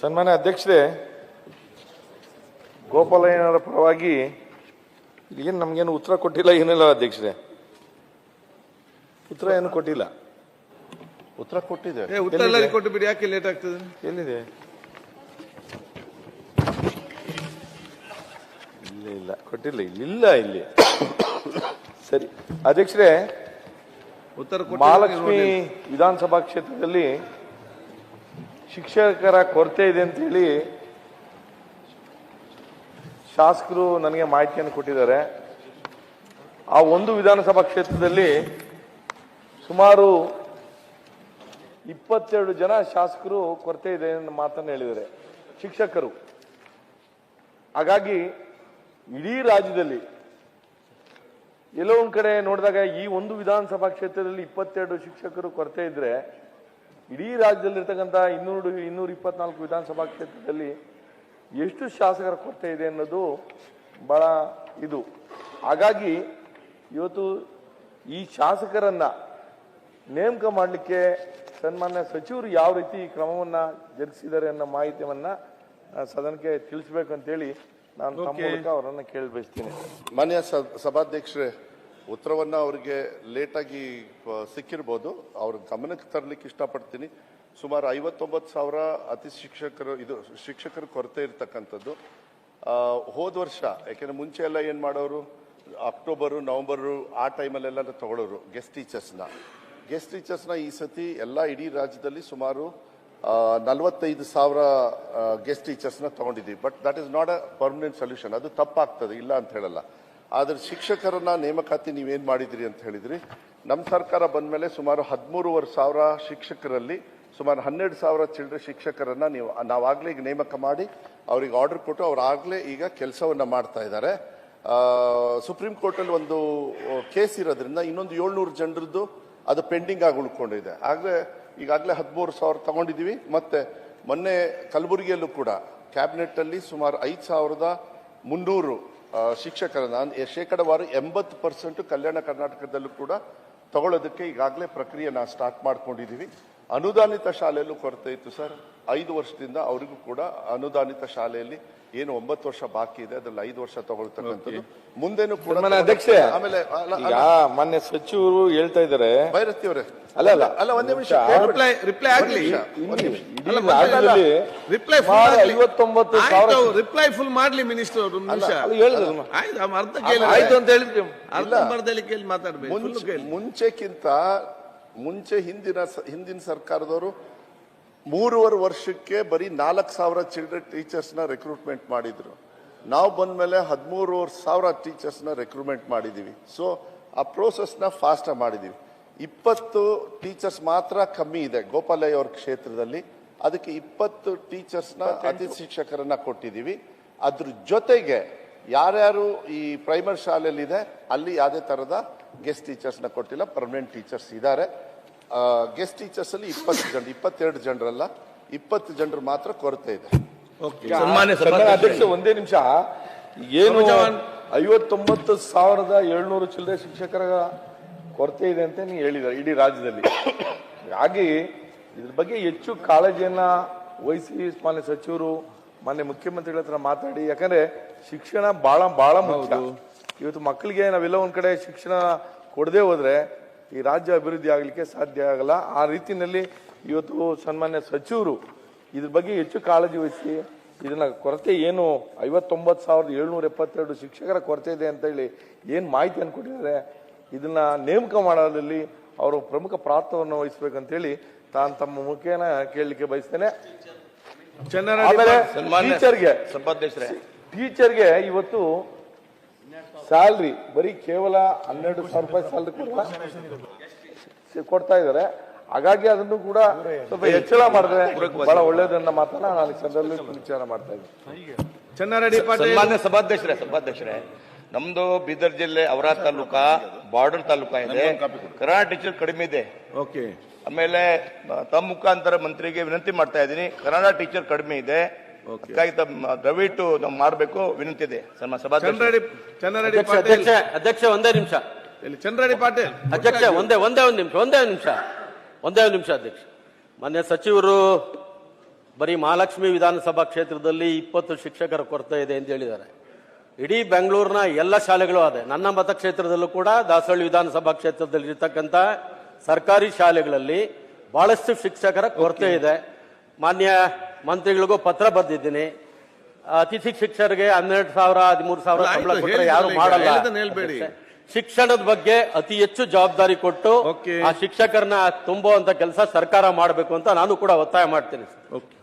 ಸನ್ಮಾನ್ಯ ಅಧ್ಯಕ್ಷರೇ ಗೋಪಾಲಯ್ಯನವರ ಪರವಾಗಿ ಏನು ನಮಗೇನು ಉತ್ತರ ಕೊಟ್ಟಿಲ್ಲ ಏನಿಲ್ಲ ಅಧ್ಯಕ್ಷರೇ. ಉತ್ತರ ಏನು ಕೊಟ್ಟಿಲ್ಲ. ಉತ್ತರ ಕೊಟ್ಟಿದೆ. ಕೊಟ್ಟು ಬಿಡಿ ಯಾಕೆ ಲೇಟ್ ಆಗ್ತದೆ? ಎಲ್ಲಿದೆ? ಇಲ್ಲ ಇಲ್ಲ ಕೊಟ್ಟಿಲ್ಲ ಇಲ್ಲ ಇಲ್ಲಿ ಸರಿ ಅಧ್ಯಕ್ಷರೇ ಉತ್ತರ ಮಹಾಲಕ್ಷ್ಮಿ ವಿಧಾನಸಭಾ ಕ್ಷೇತ್ರದಲ್ಲಿ ಶಿಕ್ಷಕರ ಕೊರತೆ ಇದೆ ಅಂತ ಹೇಳಿ ಶಾಸಕರು ನನಗೆ ಮಾಹಿತಿಯನ್ನು ಕೊಟ್ಟಿದ್ದಾರೆ. ಆ ಒಂದು ವಿಧಾನಸಭಾ ಕ್ಷೇತ್ರದಲ್ಲಿ ಸುಮಾರು ಇಪ್ಪತ್ತೆರಡು ಜನ ಶಾಸಕರು ಕೊರತೆ ಇದೆ ಅನ್ನೋ ಮಾತನ್ನು ಹೇಳಿದ್ದಾರೆ. ಶಿಕ್ಷಕರು. ಹಾಗಾಗಿ ಇಡೀ ರಾಜ್ಯದಲ್ಲಿ ಎಲ್ಲೋ ಕಡೆ ನೋಡಿದಾಗ ಈ ಒಂದು ವಿಧಾನಸಭಾ ಕ್ಷೇತ್ರದಲ್ಲಿ ಇಪ್ಪತ್ತೆರಡು ಶಿಕ್ಷಕರು ಕೊರತೆ ಇದ್ರೆ ಇಡೀ ರಾಜ್ಯದಲ್ಲಿರ್ತಕ್ಕಂಥ ಇನ್ನೂರು ಇನ್ನೂರ ಇಪ್ಪತ್ನಾಲ್ಕು ವಿಧಾನಸಭಾ ಕ್ಷೇತ್ರದಲ್ಲಿ ಎಷ್ಟು ಶಾಸಕರ ಕೊರತೆ ಇದೆ ಅನ್ನೋದು ಭಾಳ ಇದು ಹಾಗಾಗಿ ಇವತ್ತು ಈ ಶಾಸಕರನ್ನು ನೇಮಕ ಮಾಡಲಿಕ್ಕೆ ಸನ್ಮಾನ್ಯ ಸಚಿವರು ಯಾವ ರೀತಿ ಈ ಕ್ರಮವನ್ನು ಜರುಗಿಸಿದ್ದಾರೆ ಅನ್ನೋ ಮಾಹಿತಿಯನ್ನು ಸದನಕ್ಕೆ ತಿಳಿಸ್ಬೇಕು ಅಂತೇಳಿ ನಾನು ತಮ್ಮ Okay. ಮೂಲಕ ಅವರನ್ನ ಕೇಳಿ ಬಯಸ್ತೀನಿ ಮಾನ್ಯ ಸಭಾಧ್ಯಕ್ಷರೇ ಉತ್ತರವನ್ನ ಅವರಿಗೆ ಲೇಟಾಗಿ ಸಿಕ್ಕಿರ್ಬೋದು. ಅವ್ರ ಗಮನಕ್ಕೆ ತರಲಿಕ್ಕೆ ಇಷ್ಟಪಡ್ತೀನಿ. ಸುಮಾರು ಐವತ್ತೊಂಬತ್ತು ಸಾವಿರ ಅತಿ ಶಿಕ್ಷಕರು, ಇದು ಶಿಕ್ಷಕರ ಕೊರತೆ ಇರತಕ್ಕಂಥದ್ದು. ಹೋದ ವರ್ಷ, ಯಾಕೆಂದರೆ ಮುಂಚೆ ಎಲ್ಲ ಏನು ಮಾಡೋರು, ಅಕ್ಟೋಬರು, ನವಂಬರು, ಆ ಟೈಮಲ್ಲೆಲ್ಲ ತಗೊಳ್ಳೋರು ಗೆಸ್ಟ್ ಟೀಚರ್ಸ್ನ ಗೆಸ್ಟ್ ಟೀಚರ್ಸ್ನ ಈ ಸತಿ ಎಲ್ಲ ಇಡೀ ರಾಜ್ಯದಲ್ಲಿ ಸುಮಾರು ನಲವತ್ತೈದು ಸಾವಿರ ಗೆಸ್ಟ್ ಟೀಚರ್ಸ್ನ ತಗೊಂಡಿದ್ದೀವಿ. But that is not a permanent solution ಅದು ತಪ್ಪಾಗ್ತದೆ, ಇಲ್ಲ ಅಂತ ಹೇಳಲ್ಲ. ಆದ್ರೆ ಶಿಕ್ಷಕರನ್ನ ನೇಮಕಾತಿ ನೀವೇನು ಮಾಡಿದ್ರಿ ಅಂತ ಹೇಳಿದ್ರಿ. ನಮ್ಮ ಸರ್ಕಾರ ಬಂದ ಮೇಲೆ ಸುಮಾರು ಹದಿಮೂರುವರೆ ಸಾವಿರ ಶಿಕ್ಷಕರಲ್ಲಿ ಸುಮಾರು ಹನ್ನೆರಡು ಸಾವಿರ ಚಿಲ್ಡ್ರೆ ಶಿಕ್ಷಕರನ್ನ ನೀವು, ನಾವಾಗಲೇ ಈಗ ನೇಮಕ ಮಾಡಿ ಅವ್ರಿಗೆ ಆರ್ಡರ್ ಕೊಟ್ಟು ಅವರಾಗಲೇ ಈಗ ಕೆಲಸವನ್ನ ಮಾಡ್ತಾ ಇದ್ದಾರೆ ಸುಪ್ರೀಂ ಕೋರ್ಟಲ್ಲಿ ಒಂದು ಕೇಸ್ ಇರೋದ್ರಿಂದ ಇನ್ನೊಂದು ಏಳ್ನೂರು ಜನರದ್ದು ಅದು ಪೆಂಡಿಂಗ್ ಆಗಿ ಉಳ್ಕೊಂಡಿದೆ. ಆಗಲೇ, ಈಗಾಗಲೇ ಹದಿಮೂರು ಸಾವಿರ ತಗೊಂಡಿದ್ದೀವಿ ಮತ್ತೆ ಮೊನ್ನೆ ಕಲಬುರಗಿಯಲ್ಲೂ ಕೂಡ ಕ್ಯಾಬಿನೆಟ್ ಅಲ್ಲಿ ಸುಮಾರು ಐದು ಸಾವಿರದ ಮುನ್ನೂರು ಶಿಕ್ಷಕರನ್ನ ಶೇಕಡವಾರು ಎಂಬತ್ತು ಪರ್ಸೆಂಟು ಕಲ್ಯಾಣ ಕರ್ನಾಟಕದಲ್ಲೂ ಕೂಡ ತಗೊಳ್ಳೋದಕ್ಕೆ ಈಗಾಗಲೇ ಪ್ರಕ್ರಿಯೆ ನಾವು ಸ್ಟಾರ್ಟ್ ಮಾಡ್ಕೊಂಡಿದ್ದೀವಿ ಅನುದಾನಿತ ಶಾಲೆಯಲ್ಲೂ ಕೊರತೆ ಇತ್ತು ಸರ್. ಐದು ವರ್ಷದಿಂದ ಅವರಿಗೂ ಕೂಡ ಅನುದಾನಿತ ಶಾಲೆಯಲ್ಲಿ ಏನು ಒಂಬತ್ತು ವರ್ಷ ಬಾಕಿ ಇದೆ ಅದ್ರಲ್ಲಿ ಐದು ವರ್ಷ ತಗೊಳ್ತಕ್ಕಂಥದ್ದು. ಮುಂದೆನೂ ಕೂಡ ಅಧ್ಯಕ್ಷೆ ಆಮೇಲೆ ಮಾನ್ಯ ಸಚಿವರು ಹೇಳ್ತಾ ಇದ್ದಾರೆ. ಭೈರತಿ ಅವರೇ. ಅಲ್ಲ, ಅಲ್ಲ. ಅಲ್ಲ ಒಂದೇ ನಿಮಿಷ. ರಿಪ್ಲೈ ರಿಪ್ಲೈ ಆಗ್ಲಿ. ರಿಪ್ಲೈ ಸುಮಾರು ಐವತ್ತೊಂಬತ್ತು ಸಾವಿರ ರಿಪ್ಲೈ ಫುಲ್ ಮಾಡ್ಲಿ ಮಿನಿಸ್ಟರ್ ಅವರು ನಿಮಿಷ. ಆಯ್ತು ಅರ್ಧ ಕೇಳಿ ಆಯ್ತು ಅಂತ ಹೇಳಿದ್ರಿ ಅರ್ಧ ಕೇಳಿ ಮಾತಾಡ್ಬೇಕು. ಮುಂಚೆಕ್ಕಿಂತ ಮುಂಚೆ ಹಿಂದಿನ ಹಿಂದಿನ ಸರ್ಕಾರದವರು ಮೂರುವರೆ ವರ್ಷಕ್ಕೆ ಬರೀ ನಾಲ್ಕು ಸಾವಿರ ಚಿಲ್ಡ್ರನ್ ಟೀಚರ್ಸ್ನ ರೆಕ್ರೂಟ್ಮೆಂಟ್ ಮಾಡಿದ್ರು. ನಾವು ಬಂದ ಮೇಲೆ ಹದಿಮೂರುವರೆ ಸಾವಿರ ಟೀಚರ್ಸ್ನ ರೆಕ್ರೂಟ್ಮೆಂಟ್ ಮಾಡಿದ್ದೀವಿ ಸೊ ಆ ಪ್ರೋಸೆಸ್ನ ಫಾಸ್ಟಾಗಿ ಮಾಡಿದ್ದೀವಿ ಇಪ್ಪತ್ತು ಟೀಚರ್ಸ್ ಮಾತ್ರ ಕಮ್ಮಿ ಇದೆ ಗೋಪಾಲಯ್ಯ ಅವ್ರ ಕ್ಷೇತ್ರದಲ್ಲಿ. ಅದಕ್ಕೆ ಇಪ್ಪತ್ತು ಟೀಚರ್ಸ್ನ ಅತಿ ಶಿಕ್ಷಕರನ್ನ ಕೊಟ್ಟಿದ್ದೀವಿ ಅದ್ರ ಜೊತೆಗೆ ಯಾರ್ಯಾರು ಈ ಪ್ರೈಮರಿ ಶಾಲೆಯಲ್ಲಿದೆ ಅಲ್ಲಿ ಯಾವುದೇ ತರದ ಗೆಸ್ಟ್ ಟೀಚರ್ಸ್ನ ಕೊಟ್ಟಿಲ್ಲ ಪರ್ಮನೆಂಟ್ ಟೀಚರ್ಸ್ ಇದ್ದಾರೆ ಗೆಸ್ಟ್ ಟೀಚರ್ಸಲ್ಲಿ ಇಪ್ಪತ್ತು ಜನ ಇಪ್ಪತ್ತೆರಡು ಜನರಲ್ಲ ಇಪ್ಪತ್ತು ಜನರು ಮಾತ್ರ ಕೊರತೆ ಇದೆ. ಅಧ್ಯಕ್ಷ ಒಂದೇ ನಿಮಿಷ. ಏನು ಐವತ್ತೊಂಬತ್ತು ಸಾವಿರದ ಏಳ್ನೂರು ಚಿಲ್ಲರೆ ಶಿಕ್ಷಕರ ಕೊರತೆ ಇದೆ ಅಂತ ನೀವು ಹೇಳಿದ್ದಾರೆ ಇಡೀ ರಾಜ್ಯದಲ್ಲಿ. ಹಾಗೆ ಇದ್ರ ಬಗ್ಗೆ ಹೆಚ್ಚು ಕಾಳಜಿಯನ್ನ ವಹಿಸಿ ಮಾನ್ಯ ಸಚಿವರು ಮಾನ್ಯ ಮುಖ್ಯಮಂತ್ರಿಗಳ ಹತ್ರ ಮಾತಾಡಿ. ಯಾಕಂದ್ರೆ ಶಿಕ್ಷಣ ಬಹಳ ಬಹಳ ಮುಖ್ಯ. ಇವತ್ತು ಮಕ್ಕಳಿಗೆ ನಾವೆಲ್ಲ ಒಂದು ಕಡೆ ಶಿಕ್ಷಣ ಕೊಡದೆ ಹೋದ್ರೆ ಈ ರಾಜ್ಯ ಅಭಿವೃದ್ಧಿ ಆಗಲಿಕ್ಕೆ ಸಾಧ್ಯ ಆಗಲ್ಲ. ಆ ರೀತಿಯಲ್ಲಿ ಇವತ್ತು ಸನ್ಮಾನ್ಯ ಸಚಿವರು ಇದ್ರ ಬಗ್ಗೆ ಹೆಚ್ಚು ಕಾಳಜಿ ವಹಿಸಿ ಇದನ್ನ ಕೊರತೆ ಏನು ಐವತ್ತೊಂಬತ್ತು ಸಾವಿರದ ಏಳ್ನೂರ ಎಪ್ಪತ್ತೆರಡು ಶಿಕ್ಷಕರ ಕೊರತೆ ಇದೆ ಅಂತ ಹೇಳಿ ಏನ್ ಮಾಹಿತಿಯನ್ನು ಕೊಟ್ಟಿದ್ದಾರೆ ಇದನ್ನ ನೇಮಕ ಮಾಡೋದ್ರಲ್ಲಿ ಅವರು ಪ್ರಮುಖ ಪಾತ್ರವನ್ನು ವಹಿಸ್ಬೇಕಂತೇಳಿ ತಾನು ತಮ್ಮ ಮುಖೇನ ಕೇಳಲಿಕ್ಕೆ ಬಯಸ್ತೇನೆ. ಟೀಚರ್ಗೆ ಇವತ್ತು ಸ್ಯಾಲ್ರಿ ಬರೀ ಕೇವಲ ಹನ್ನೆರಡು ಸಾವಿರ ರೂಪಾಯಿ ಸ್ಯಾಲ್ರಿ ಕೊಡ್ತಾ ಕೊಡ್ತಾ ಇದ್ದಾರೆ. ಹಾಗಾಗಿ ಅದನ್ನು ಕೂಡ ಸ್ವಲ್ಪ ಹೆಚ್ಚಳ ಮಾಡಿದ್ರೆ ಬಹಳ ಒಳ್ಳೇದನ್ನ ಮಾತ್ರ ನಾನು ಚಂದ್ರಲ್ಲಿ ಸಂದರ್ಭದಲ್ಲಿ ವಿಚಾರ ಮಾಡ್ತಾ ಇದ್ದೀನಿ. ಚೆನ್ನರೆಡ್ಡಿ ಪಾಟೀಲ್. ಸನ್ಮಾನ್ಯ ಸಭಾಧ್ಯಕ್ಷರೇ ಸಭಾಧ್ಯಕ್ಷರೇ ನಮ್ದು ಬೀದರ್ ಜಿಲ್ಲೆ ಅವರಾ ತಾಲೂಕ ಬಾರ್ಡರ್ ತಾಲೂಕ ಇದೆ. ಕನ್ನಡ ಟೀಚರ್ ಕಡಿಮೆ ಇದೆ. ಓಕೆ. ಆಮೇಲೆ ತಮ್ಮ ಮುಖಾಂತರ ಮಂತ್ರಿಗೆ ವಿನಂತಿ ಮಾಡ್ತಾ ಇದ್ದೀನಿ. ಕನ್ನಡ ಟೀಚರ್ ಕಡಿಮೆ ಇದೆ. Okay. ಹಾಗಾಗಿ ತಮ್ಮ ದಯವಿಟ್ಟು ನಾವು ಮಾಡಬೇಕು ವಿನಂತಿ ಇದೆ. ಪಾಟೀಲ್. ಅಧ್ಯಕ್ಷ ಅಧ್ಯಕ್ಷ ಒಂದೇ ನಿಮಿಷ. ಇಲ್ಲಿ ಚಂದ್ರಡಿ ಪಾಟೀಲ್? ಅಧ್ಯಕ್ಷ ಒಂದೇ ಒಂದೇ ಒಂದು ನಿಮಿಷ ಒಂದೇ ಒಂದು ನಿಮಿಷ. ಒಂದೇ ಒಂದು ನಿಮಿಷ ಅಧ್ಯಕ್ಷ. ಮಾನ್ಯ ಸಚಿವರು ಬರೀ ಮಹಾಲಕ್ಷ್ಮಿ ವಿಧಾನಸಭಾ ಕ್ಷೇತ್ರದಲ್ಲಿ ಇಪ್ಪತ್ತು ಶಿಕ್ಷಕರ ಕೊರತೆ ಇದೆ ಎಂದು ಹೇಳಿದ್ದಾರೆ. ಇಡೀ ಬೆಂಗಳೂರಿನ ಎಲ್ಲ ಶಾಲೆಗಳು ಅದೇ. ನನ್ನ ಮತಕ್ಷೇತ್ರದಲ್ಲೂ ಕೂಡ ದಾಸಹಳ್ಳಿ ವಿಧಾನಸಭಾ ಕ್ಷೇತ್ರದಲ್ಲಿ ಇರತಕ್ಕಂಥ ಸರ್ಕಾರಿ ಶಾಲೆಗಳಲ್ಲಿ ಬಹಳಷ್ಟು ಶಿಕ್ಷಕರ ಕೊರತೆ ಇದೆ. ಮಾನ್ಯ ಮಂತ್ರಿಗಳಿಗೂ ಪತ್ರ ಬರೆದಿದ್ದೀನಿ. ಅತಿಥಿ ಶಿಕ್ಷಕರಿಗೆ ಹನ್ನೆರಡು ಸಾವಿರ ಹದಿಮೂರು ಸಾವಿರ ಸಂಬಳ ಕೊಟ್ಟರೆ ಯಾರು ಮಾಡಲ್ಲ. ಶಿಕ್ಷಣದ ಬಗ್ಗೆ ಅತಿ ಹೆಚ್ಚು ಜವಾಬ್ದಾರಿ ಕೊಟ್ಟು ಆ ಶಿಕ್ಷಕರನ್ನ ತುಂಬುವಂತ ಕೆಲಸ ಸರ್ಕಾರ ಮಾಡಬೇಕು ಅಂತ ನಾನು ಕೂಡ ಒತ್ತಾಯ ಮಾಡ್ತೀನಿ ಓಕೆ.